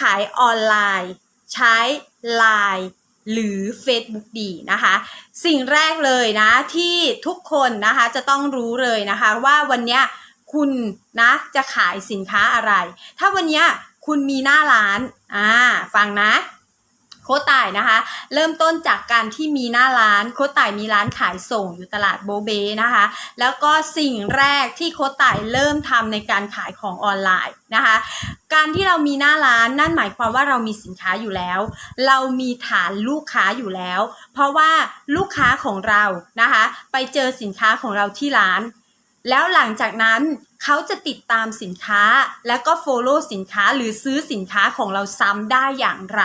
ขายออนไลน์ ใช้ Line หรือ Facebook ดีนะคะ สิ่งแรกเลยนะที่ทุกคนนะคะจะต้องรู้เลยนะคะว่าวันนี้คุณนะจะขายสินค้าอะไร ถ้าวันนี้คุณมีหน้าร้าน อ่า ฟังนะ โค้ชต่ายนะคะ เริ่มต้นจากการที่มีหน้าร้านโค้ชต่ายมีร้านขายส่งอยู่ตลาดโบเบนะคะ แล้วก็สิ่งแรกที่โค้ชต่ายเริ่มทำในการขายของออนไลน์นะคะ การที่เรามีหน้าร้านนั่นหมายความว่าเรามีสินค้าอยู่แล้ว เรามีฐานลูกค้าอยู่แล้ว เพราะว่าลูกค้าของเรานะคะ ไปเจอสินค้าของเราที่ร้าน แล้วหลังจากนั้นเขาจะติดตามสินค้า แล้วก็ follow สินค้าหรือซื้อสินค้าของเราซ้ำได้อย่างไร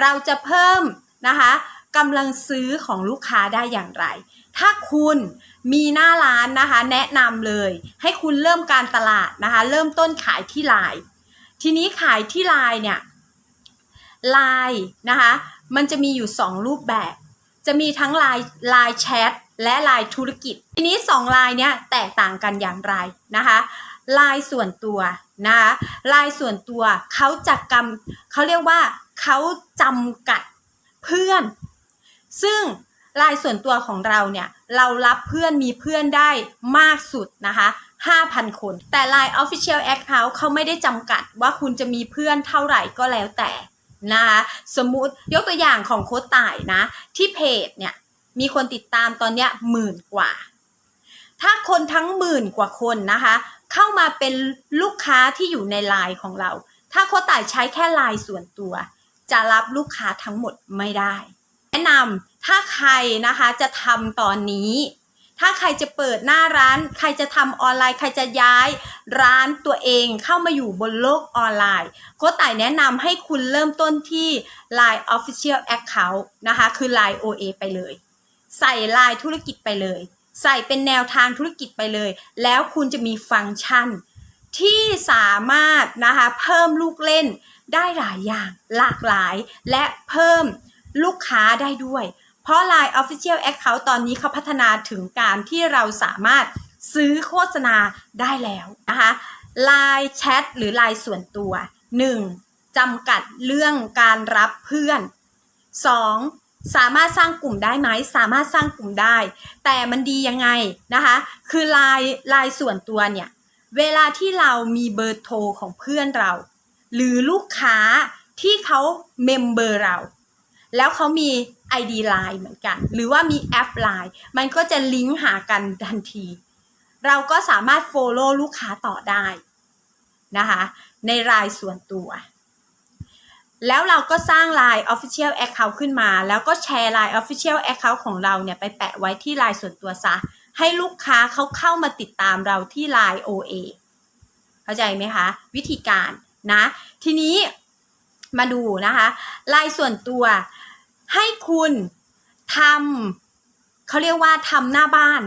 เราจะเพิ่มนะคะกำลังซื้อของลูกค้าได้อย่างไร ถ้าคุณมีหน้าร้านนะคะ แนะนำเลย ให้คุณเริ่มการตลาดนะคะ เริ่มต้นขายที่ไลน์ทีนี้ขายที่ไลน์เนี่ยไลน์นะคะ มันจะมีอยู่ 2 รูปแบบ จะมีทั้งไลน์ไลน์แชทและไลน์ธุรกิจ ทีนี้2ไลน์เนี้ยแตกต่างกันอย่างไรนะคะไลน์ส่วนตัวนะคะไลน์ส่วนตัวเขาจะกำเขาเรียกว่า เขาจำกัดเพื่อน ซึ่งไลน์ส่วนตัวของเราเนี่ย เรารับเพื่อนมีเพื่อนได้มากสุดนะคะ 5,000 คน แต่ Line Official Account เขาไม่ได้จำกัดว่าคุณจะมีเพื่อนเท่าไหร่ก็แล้วแต่นะคะสมมุติยกตัวอย่างของโค้ดต่ายนะ ที่เพจเนี่ยมีคนติดตามตอนเนี้ยหมื่นกว่า ถ้าคนทั้งหมื่นกว่าคนนะคะ เข้ามาเป็นลูกค้าที่อยู่ในไลน์ของเรา ถ้าโค้ดต่ายใช้แค่ไลน์ส่วนตัว จะรับลูกค้าทั้งหมดไม่ได้ แนะนำถ้าใครนะคะจะทำตอนนี้ ถ้าใครจะเปิดหน้าร้าน ใครจะทำออนไลน์ ใครจะย้ายร้านตัวเองเข้ามาอยู่บนโลกออนไลน์โค้ชต่ายแนะนำให้คุณเริ่มต้นที่ Line Official Account นะคะคือ Line OA ไปเลย ใส่ลายธุรกิจไปเลย ใส่เป็นแนวทางธุรกิจไปเลย แล้วคุณจะมีฟังก์ชัน ที่สามารถนะคะเพิ่มลูกเล่นได้หลายอย่างหลากหลาย และเพิ่มลูกค้าได้ด้วย เพราะ Line Official Account ตอนนี้เขาพัฒนาถึงการที่เราสามารถซื้อโฆษณาได้แล้วนะคะ Line Chat หรือ Line ส่วนตัว 1. จำกัดเรื่องการรับเพื่อน 2. สามารถสร้างกลุ่มได้ไหม สามารถสร้างกลุ่มได้ แต่มันดียังไงนะคะ คือไลน์ไลน์ส่วนตัวเนี่ย เวลาที่เรามีเบอร์โทรของเพื่อนเรา หรือลูกค้าที่เขาเมมเบอร์เรา แล้วเขามี ID Line เหมือนกัน หรือว่ามีแอป Line มันก็จะลิงก์หากันทันที เราก็สามารถ Follow ลูกค้าต่อได้นะคะในรายส่วนตัว แล้วเราก็สร้าง Line Official Account ขึ้นมา แล้วก็แชร์ Line Official Account ของเราเนี่ยไปแปะไว้ที่ Line ส่วนตัวซะ ให้ลูกค้าเขาเข้ามาติดตามเราที่ Line OA เข้าใจไหมคะ วิธีการนะ ทีนี้มาดูนะคะ Line ส่วนตัวให้คุณทำเขาเรียกว่าทำหน้าบ้าน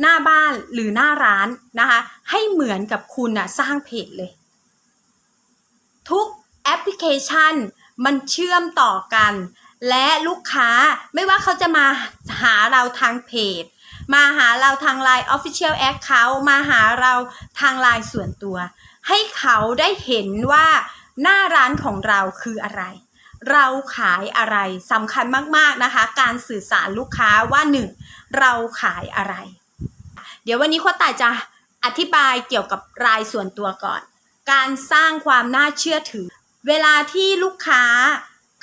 หน้าบ้านหรือหน้าร้านนะคะ ให้เหมือนกับคุณนะสร้างเพจเลย ทุกแอปพลิเคชันมันเชื่อมต่อกัน และลูกค้าไม่ว่าเขาจะมาหาเราทางเพจ มาหาเราทาง Line Official Account มาหาเราทาง Line ส่วนตัว ให้เขาได้เห็นว่าหน้าร้านของเราคืออะไร เราขายอะไรสำคัญมากๆนะคะ การสื่อสารลูกค้าว่าหนึ่งเราขายอะไร เดี๋ยววันนี้โค้ชต่ายจะอธิบายเกี่ยวกับรายส่วนตัวก่อน การสร้างความน่าเชื่อถือ เวลาที่ลูกค้า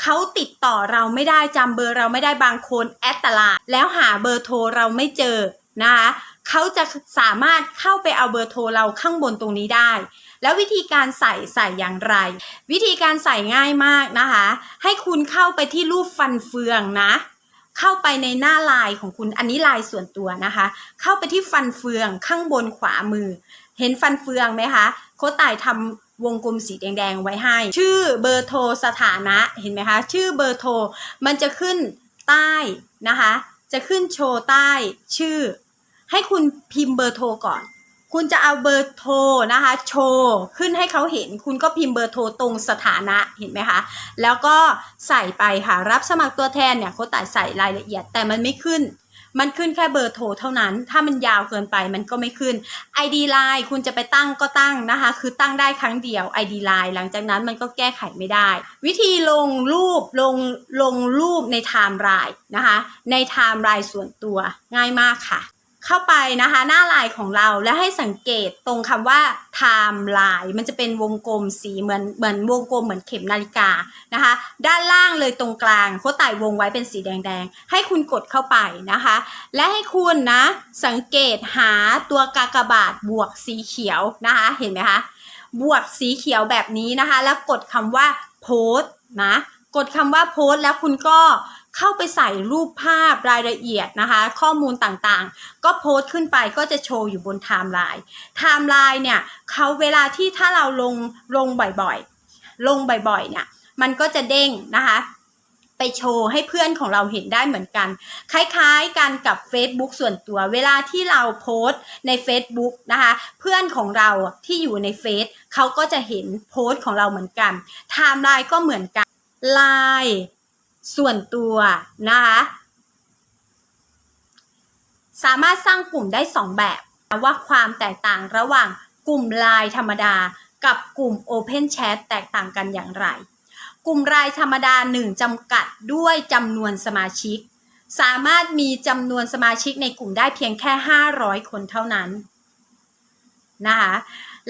เขาติดต่อเราไม่ได้จำเบอร์เราไม่ได้บางคนแอดตลาด แล้วหาเบอร์โทรเราไม่เจอนะคะเขาจะสามารถเข้าไปเอาเบอร์โทรเราข้างบนตรงนี้ได้ แล้ววิธีการใส่ใส่อย่างไร วิธีการใส่ง่ายมากนะคะ ให้คุณเข้าไปที่รูปฟันเฟืองนะ เข้าไปในหน้าลน์ของคุณอันนี้ลน์ส่วนตัวนะคะ เข้าไปที่ฟันเฟืองข้างบนขวามือ เห็นฟันเฟืองไหมคะโคต่ายทำ วงกลมสีแดงๆไว้ให้ ชื่อเบอร์โทรสถานะเห็นไหมคะ ชื่อเบอร์โทรมันจะขึ้นใต้นะคะ จะขึ้นโชว์ใต้ชื่อ ให้คุณพิมพ์เบอร์โทรก่อน คุณจะเอาเบอร์โทรนะคะโชว์ขึ้นให้เขาเห็น คุณก็พิมพ์เบอร์โทรตรงสถานะเห็นไหมคะ แล้วก็ใส่ไปค่ะรับสมัครตัวแทนเนี่ยโค้ชต่ายใส่รายละเอียดแต่มันไม่ขึ้น มันขึ้นแค่เบอร์โทรเท่านั้น ถ้ามันยาวเกินไปมันก็ไม่ขึ้น ID Line คุณจะไปตั้งก็ตั้งนะคะ คือตั้งได้ครั้งเดียว ID Line หลังจากนั้นมันก็แก้ไขไม่ได้ วิธีลงรูปลงลงรูปในไทม์ไลน์นะคะ ในไทม์ไลน์ส่วนตัวง่ายมากค่ะ เข้าไปนะคะหน้าไลน์ของเราและให้สังเกตตรงคำว่า time line มันจะเป็นวงกลมสีเหมือนเหมือนวงกลมเหมือนเข็มนาฬิกานะคะ ด้านล่างเลยตรงกลางโคต่ายวงไว้เป็นสีแดงๆ ให้คุณกดเข้าไปนะคะ และให้คุณนะสังเกตหาตัวกากบาทบวกสีเขียวนะคะเห็นไหมคะบวกสีเขียวแบบนี้นะคะ แล้วกดคำว่าโพสต์นะกดคำว่าโพสต์แล้วคุณก็ เข้าไปใส่รูปภาพรายละเอียดนะคะ ข้อมูลต่างๆ ก็โพสต์ขึ้นไปก็จะโชว์อยู่บนไทม์ไลน์ไทม์ไลน์เนี่ยเขาเวลาที่ถ้าเราลงลงบ่อยๆ ลงบ่อยๆเนี่ยมันก็จะเด้งนะคะไปโชว์ให้เพื่อนของเราเห็นได้เหมือนกัน คล้ายๆกันกับ Facebook ส่วนตัวเวลาที่เราโพสต์ใน Facebook นะคะเพื่อนของเราที่อยู่ในเฟซเขาก็จะเห็นโพสต์ของเราเหมือนกันไทม์ไลน์ก็เหมือนกันไลน์ ส่วนตัวนะคะสามารถสร้างกลุ่มได้ 2 แบบว่าความแตกต่างระหว่างกลุ่มไลน์ธรรมดา กับกลุ่ม Open Chat แตกต่างกันอย่างไร กลุ่มรายธรรมดา 1จำกัดด้วยจำนวนสมาชิก สามารถมีจำนวนสมาชิกในกลุ่มได้เพียงแค่ 500 คนเท่านั้นนะคะ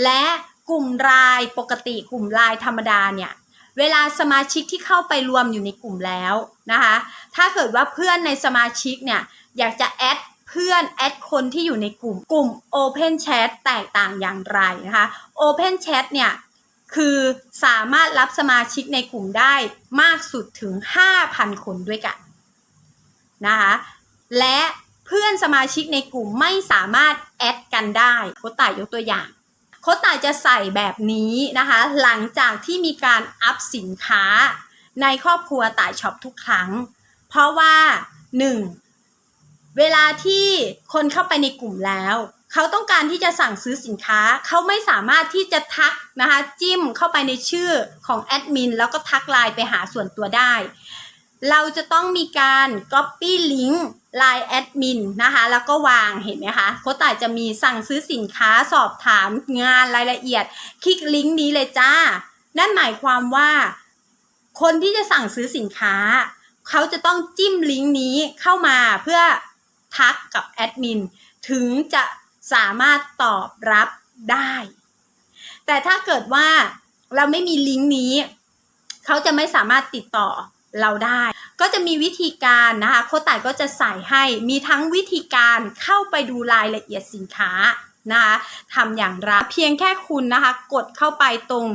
และกลุ่มรายปกติกลุ่มรายธรรมดาเนี่ย เวลาสมาชิกที่เข้าไปรวมอยู่ในกลุ่มแล้วนะคะ ถ้าเกิดว่าเพื่อนในสมาชิกเนี่ยอยากจะแอดเพื่อนแอดคนที่อยู่ในกลุ่มกลุ่ม Open Chat แตกต่างอย่างไรนะคะ Open Chat เนี่ยคือสามารถรับสมาชิกในกลุ่มได้มากสุดถึง 5,000 คนด้วยกันนะคะและเพื่อนสมาชิกในกลุ่มไม่สามารถแอดกันได้โคตายยกตัวอย่าง โคตายจะใส่แบบนี้นะคะ หลังจากที่มีการอัพสินค้าในครอบครัวตายช็อปทุกครั้ง เพราะว่า 1. เวลาที่คนเข้าไปในกลุ่มแล้วเขาต้องการที่จะสั่งซื้อสินค้า เขาไม่สามารถที่จะทักนะคะ จิ้มเข้าไปในชื่อของแอดมินแล้วก็ทักไลน์ไปหาส่วนตัวได้ เราจะต้องมีการ Copy Link ไลน์แอดมินนะคะแล้วก็วางเห็นไหมคะโคต่ายจะมีสั่งซื้อสินค้าสอบถามงานรายละเอียด คลิกลิงก์นี้เลยจ้า นั่นหมายความว่า คนที่จะสั่งซื้อสินค้า เขาจะต้องจิ้มลิงก์นี้เข้ามาเพื่อทักกับแอดมินถึงจะสามารถตอบรับได้ แต่ถ้าเกิดว่าเราไม่มีลิงก์นี้ เขาจะไม่สามารถติดต่อ เราได้ ก็จะมีวิธีการนะคะโคต่ายก็จะใส่ให้มีทั้งวิธีการเข้าไปดูรายละเอียดสินค้านะคะทำอย่างไรเพียงแค่คุณนะคะกดเข้าไปตรง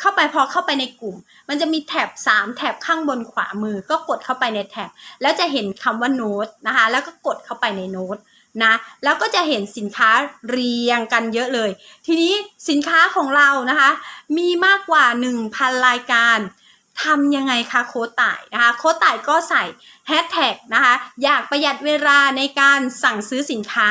เข้าไปพอเข้าไปในกลุ่ม มันจะมีแท็บ3แท็บข้างบนขวามือ ก็กดเข้าไปในแท็บแล้วจะเห็นคำว่าโน้ตนะคะแล้วก็กดเข้าไปในโน้ตนะแล้วก็จะเห็นสินค้าเรียงกันเยอะเลย ทีนี้สินค้าของเรานะคะ มีมากกว่า 1,000 รายการ ทำยังไงคะโค้ดต่ายนะคะโค้ดต่ายก็ใส่แฮชแท็กนะคะอยากประหยัดเวลาในการสั่งซื้อสินค้า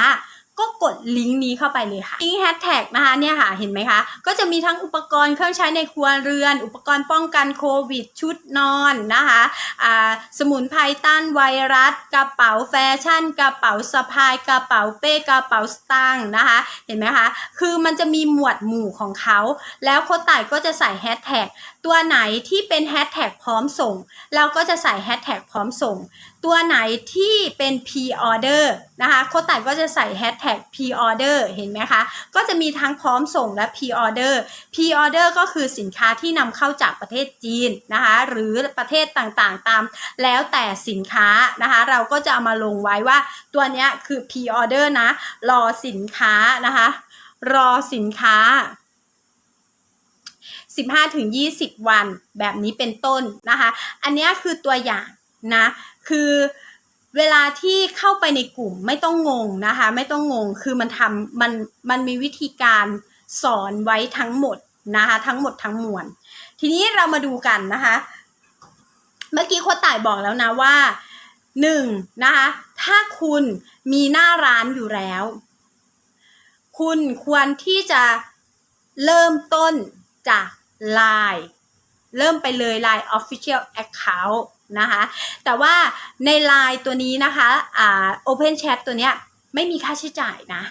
ก็กดลิงก์นี้เข้าไปเลยค่ะลิงก์แฮชแท็กนะคะเนี่ยค่ะเห็นไหมคะ ก็จะมีทั้งอุปกรณ์เครื่องใช้ในครัวเรือน อุปกรณ์ป้องกันโควิด ชุดนอนนะคะอ่าสมุนไพรต้านไวรัส กระเป๋าแฟชั่น กระเป๋าสะพาย กระเป๋าเป้กระเป๋าสตางค์นะคะ เห็นไหมคะ คือมันจะมีหมวดหมู่ของเขา แล้วโคต่ายก็จะใส่แฮชแท็ก ตัวไหนที่เป็นแฮชแท็กพร้อมส่ง เราก็จะใส่แฮชแท็กพร้อมส่ง ตัวไหนที่เป็น pre order นะคะโค้ดต่ายก็จะใส่แฮชแท็ก pre order เห็นไหมคะ ก็จะมีทั้งพร้อมส่งและ pre order pre order ก็คือสินค้าที่นำเข้าจากประเทศจีนนะคะหรือประเทศต่างๆ ตาม แล้วแต่สินค้านะคะเราก็จะเอามาลงไว้ว่าตัวนี้คือ pre order นะรอสินค้านะคะรอสินค้า 15-20 วันแบบนี้เป็นต้นนะคะ อันนี้คือตัวอย่างนะคือเวลาที่เข้าไปในกลุ่มไม่ต้องงงนะคะ ไม่ต้องงงคือมันทำมันมันมีวิธีการสอนไว้ทั้งหมดนะคะทั้งหมดทั้งมวลทีนี้เรามาดูกันนะคะ เมื่อกี้โคต่ายบอกแล้วนะว่าหนึ่งนะคะถ้าคุณมีหน้าร้านอยู่แล้ว คุณควรที่จะเริ่มต้นจาก ไลน์เริ่มไปเลย Line Official Account นะคะ แต่ว่าใน Line ตัวนี้นะคะอ่า Open Chat ตัวเนี้ยไม่มีค่าใช้จ่ายนะ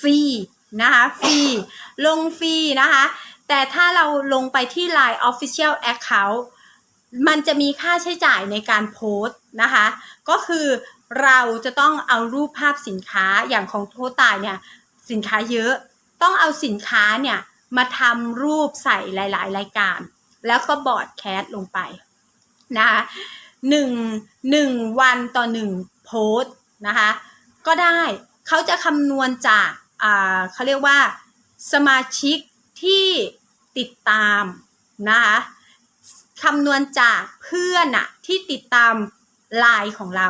ฟรีนะคะฟรีลงฟรีนะคะ แต่ถ้าเราลงไปที่ Line Official Account มันจะมีค่าใช้จ่ายในการโพสต์นะคะ ก็คือเราจะต้องเอารูปภาพสินค้าอย่างของโทตายเนี่ยสินค้าเยอะ ต้องเอาสินค้าเนี่ย มาทำรูปใส่หลาย ๆ รายการ แล้วก็บอร์ดแคสลงไปนะคะหนึ่งหนึ่งวันต่อหนึ่งโพสนะคะก็ได้เขาจะคำนวณจากอ่าเขาเรียกว่าสมาชิกที่ติดตามนะคะคำนวณจากเพื่อนอะที่ติดตามไลน์ของเรา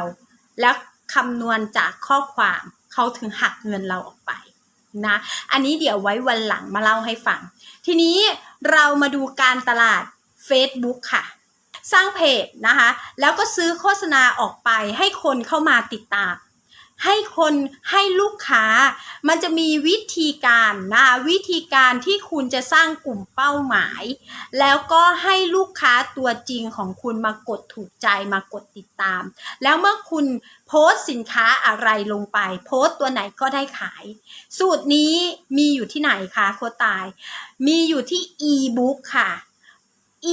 แล้วคำนวณจากข้อความเขาถึงหักเงินเราออกไป นะ อันนี้เดี๋ยวไว้วันหลังมาเล่าให้ฟัง ทีนี้เรามาดูการตลาด Facebook ค่ะ สร้างเพจนะคะ แล้วก็ซื้อโฆษณาออกไปให้คนเข้ามาติดตาม ให้คนให้ลูกค้า มันจะมีวิธีการนะคะวิธีการที่คุณจะสร้างกลุ่มเป้าหมาย แล้วก็ให้ลูกค้าตัวจริงของคุณมากดถูกใจมากดติดตาม แล้วเมื่อคุณโพสต์สินค้าอะไรลงไป โพสต์ตัวไหนก็ได้ขาย สูตรนี้มีอยู่ที่ไหนคะโคตาย มีอยู่ที่ e-book ค่ะ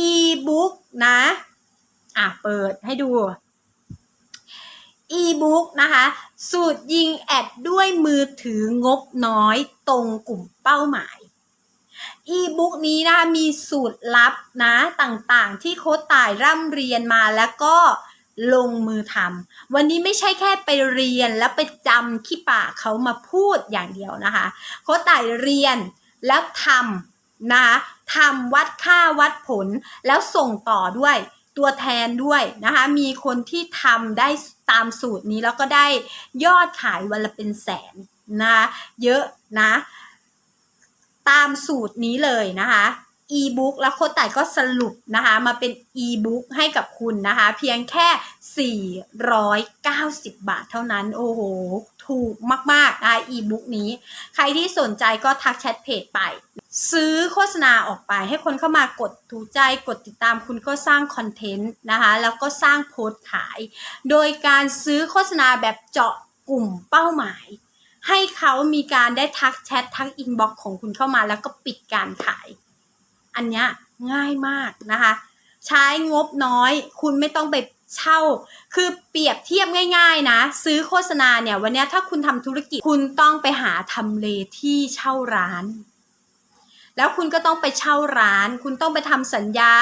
e-book นะ อะเปิดให้ดู e-book นะคะ สูตรยิงแอดด้วยมือถืองบน้อยตรงกลุ่มเป้าหมาย e-book นี้นะคะมีสูตรลับนะต่างๆ ที่โค้ดต่ายร่ำเรียนมาแล้วก็ลงมือทำวันนี้ไม่ใช่แค่ไปเรียนแล้วไปจำขี้ปากเขามาพูดอย่างเดียวนะคะ โค้ดต่ายเรียนแล้วทำนะคะทำวัดค่าวัดผลแล้วส่งต่อด้วย ตัวแทนด้วยนะคะ มีคนที่ทำได้ตามสูตรนี้แล้วก็ได้ยอดขายวันละเป็นแสนนะเยอะนะ ตามสูตรนี้เลยนะคะ e-book แล้วโคตต่ายก็สรุปนะคะมาเป็น e-book ให้กับคุณนะคะ เพียงแค่ 490 บาทเท่านั้น โอ้โห ถูกมากๆนะคะ e-book นี้ ใครที่สนใจก็ทักแชทเพจไป ซื้อโฆษณาออกไป ให้คนเข้ามากดถูกใจกดติดตามคุณก็สร้างคอนเทนต์นะคะแล้วก็สร้างโพสต์ขาย โดยการซื้อโฆษณาแบบเจาะกลุ่มเป้าหมาย ให้เขามีการได้ทักแชททักอินบ็อกของคุณเข้ามาแล้วก็ปิดการขาย อันนี้ง่ายมากนะคะ ใช้งบน้อยคุณไม่ต้องไป เช่า คือเปรียบเทียบง่าย ๆ นะ ซื้อโฆษณาเนี่ย วันนี้ถ้าคุณทำธุรกิจคุณต้องไปหาทำเลที่เช่าร้าน แล้วคุณก็ต้องไปเช่าร้าน คุณต้องไปทำสัญญา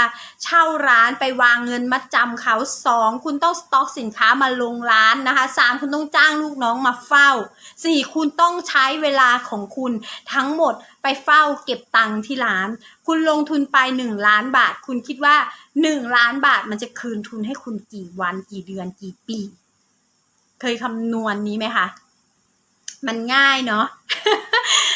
เช่าร้านไปวางเงินมัดจำเขาสองคุณต้องสต็อกสินค้ามาลงร้านนะคะสามคุณต้องจ้างลูกน้องมาเฝ้าสี่คุณต้องใช้เวลาของคุณทั้งหมดไปเฝ้าเก็บตังค์ที่ร้าน คุณลงทุนไปหนึ่งล้านบาท คุณคิดว่าหนึ่งล้านบาทมันจะคืนทุนให้คุณกี่วันกี่เดือนกี่ปี เคยคำนวณนี้ไหมคะ มันง่ายเนาะ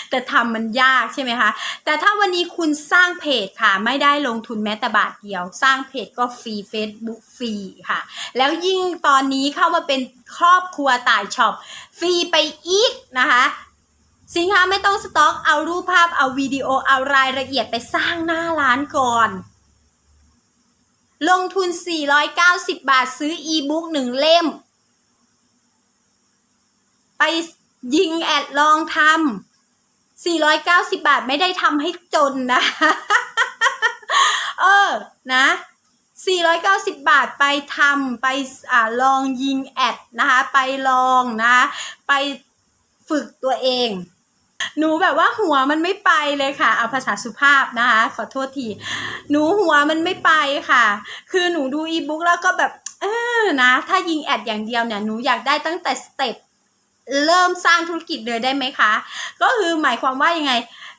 แต่ทำมันยากใช่ไหมคะ แต่ถ้าวันนี้คุณสร้างเพจค่ะ ไม่ได้ลงทุนแม้แต่บาทเดียว สร้างเพจก็ฟรี Facebook ฟรีค่ะ แล้วยิ่งตอนนี้เข้ามาเป็นครอบครัวต่ายช็อปฟรีไปอีกนะคะสินค้าไม่ต้องสต็อกเอารูปภาพเอาวิดีโอเอารายละเอียดไปสร้างหน้าร้านก่อน ลงทุน 490 บาทซื้ออีบุ๊กหนึ่งเล่ม ไป ยิงแอดลองทำ490บาทไม่ได้ทำให้จนนะ เออ นะ490บาทไปทำไปอ่าลองยิงแอดนะคะ ไปลองนะ ไปฝึกตัวเอง หนูแบบว่าหัวมันไม่ไปเลยค่ะ เอาภาษาสุภาพนะคะ ขอโทษที หนูหัวมันไม่ไปค่ะ คือหนูดูอีบุ๊กแล้วก็แบบ เออ นะ ถ้ายิงแอดอย่างเดียวเนี่ย หนูอยากได้ตั้งแต่สเต็ป เริ่มสร้างธุรกิจเลยได้ไหมคะ ก็คือหมายความว่ายังไง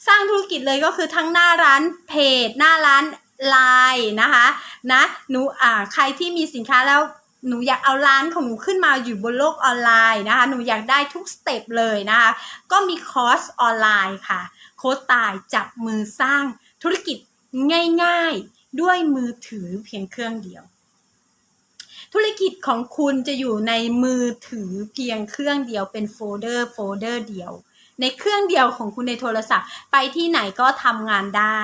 สร้างธุรกิจเลยก็คือทั้งหน้าร้านเพจ หน้าร้านไลน์นะคะนะหนูอ่าใครที่มีสินค้าแล้วหนูอยากเอาร้านของหนูขึ้นมาอยู่บนโลกออนไลน์นะคะ หนูอยากได้ทุกสเต็ปเลยนะคะ ก็มีคอร์สออนไลน์ค่ะ โค้ดตายจับมือสร้างธุรกิจง่ายๆ ด้วยมือถือเพียงเครื่องเดียว ธุรกิจของคุณจะอยู่ในมือถือเพียงเครื่องเดียวเป็นโฟลเดอร์โฟลเดอร์เดียว ในเครื่องเดียวของคุณในโทรศัพท์ ไปที่ไหนก็ทำงานได้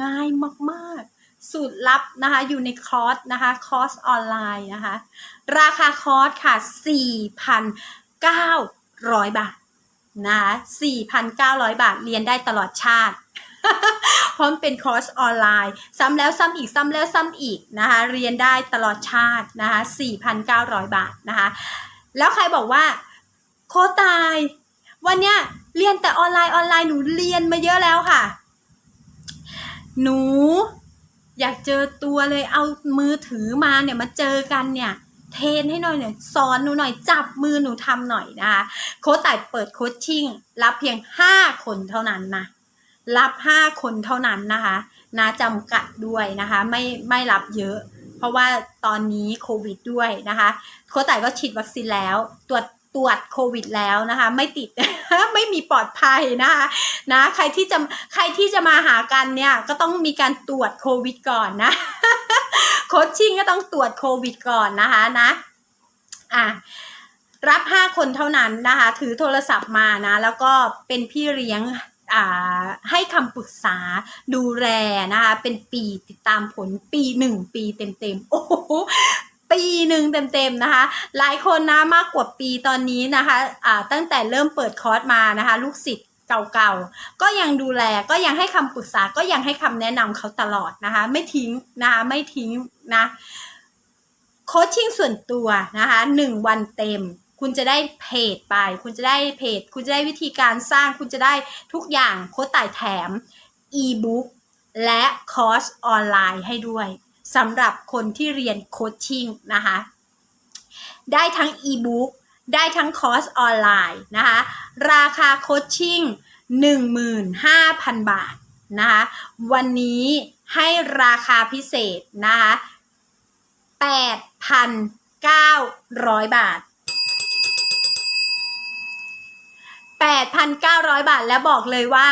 ง่ายมากๆ สูตรลับนะคะอยู่ในคอร์สนะคะคอร์สออนไลน์นะคะราคาคอร์สค่ะ 4,900 บาทนะคะ4,900 บาทเรียนได้ตลอดชาติ ราะมันเป็นคอร์สออนไลน์ ซ้ำแล้วซ้ำอีกซ้ำแล้วซ้ำอีกนะคะเรียนได้ตลอดชาตินะคะ4,900 บาทนะคะแล้วใครบอกว่าโคตาย วันเนี้ยเรียนแต่ออนไลน์ออนไลน์หนูเรียนมาเยอะแล้วค่ะ หนูอยากเจอตัวเลยเอามือถือมาเนี่ยมาเจอกันเนี่ยเทนให้หน่อยเนี่ยสอนหนูหน่อยจับมือหนูทำหน่อยนะคะโค้ชต่ายเปิดโคชชิ่งรับเพียง 5 คนเท่านั้นนะ รับ 5 คนเท่านั้นนะคะนะจำกัดด้วยนะคะไม่ไม่รับเยอะ เพราะว่าตอนนี้โควิดด้วยนะคะโค้ชต่ายก็ฉีดวัคซีนแล้วตรวจตรวจโควิดแล้วนะคะ ไม่ติด ไม่มีปลอดภัยนะคะนะใครที่จะใครที่จะมาหากันเนี่ยก็ต้องมีการตรวจโควิดก่อนนะโคชชิ่งก็ต้องตรวจโควิดก่อนนะคะนะอะรับ 5 คนเท่านั้นนะคะ ถือโทรศัพท์มานะ แล้วก็เป็นพี่เลี้ยง ให้คำปรึกษาดูแลนะคะ เป็นปีติดตามผลปีหนึ่งปีเต็มๆ โอ้โหปีหนึ่งเต็มๆนะคะ หลายคนนะมากกว่าปีตอนนี้นะคะอ่าตั้งแต่เริ่มเปิดคอร์สมานะคะ ลูกศิษย์เก่าๆ ก็ยังดูแลก็ยังให้คำปรึกษาก็ยังให้คำแนะนำเขาตลอดนะคะ ไม่ทิ้งนะคะไม่ทิ้งนะโคชชิ่งส่วนตัวนะคะหนึ่งวันเต็ม คุณจะได้เพจไป คุณจะได้เพจ คุณจะได้วิธีการสร้าง คุณจะได้ทุกอย่างโค้ชต่ายแถม e-book และคอร์สออนไลน์ให้ด้วยสำหรับคนที่เรียนโคชชิ่งนะคะ ได้ทั้ง e-book ได้ทั้งคอร์สออนไลน์นะคะ ราคาโคชชิ่ง15,000 บาทนะคะวันนี้ให้ราคาพิเศษนะคะ8,900 บาท 8,900 บาท และบอกเลยว่า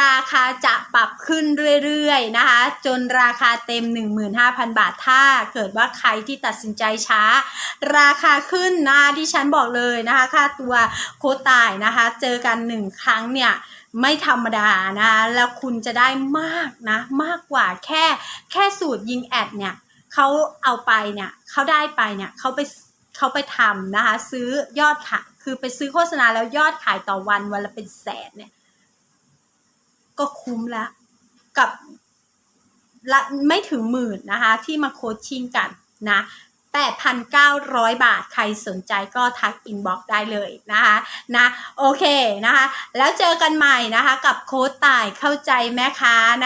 ราคาจะปรับขึ้นเรื่อยๆนะคะ จนราคาเต็ม 15,000 บาทถ้าเกิดว่าใครที่ตัดสินใจช้า ราคาขึ้นนะดิฉันบอกเลยนะคะ ค่าตัวโคตายนะคะ เจอกันหนึ่งครั้งเนี่ยไม่ธรรมดานะคะแล้วคุณจะได้มากนะมากกว่าแค่แค่สูตรยิงแอดเนี่ยเขาเอาไปเนี่ยเขาได้ไปเนี่ยเขาไปเขาไปทำนะคะซื้อยอดขาย คือไปซื้อโฆษณาแล้วยอดขายต่อวันวันละเป็นแสนเนี่ย ก็คุ้มแล้วกับละไม่ถึงหมื่นนะคะ ที่มาโคชชิ่งกันนะ8,900 บาท ใครสนใจก็ทักอินบ็อกได้เลยนะคะนะโอเคนะคะ แล้วเจอกันใหม่นะคะ กับโค้ดต่ายเข้าใจแม่ค้านะ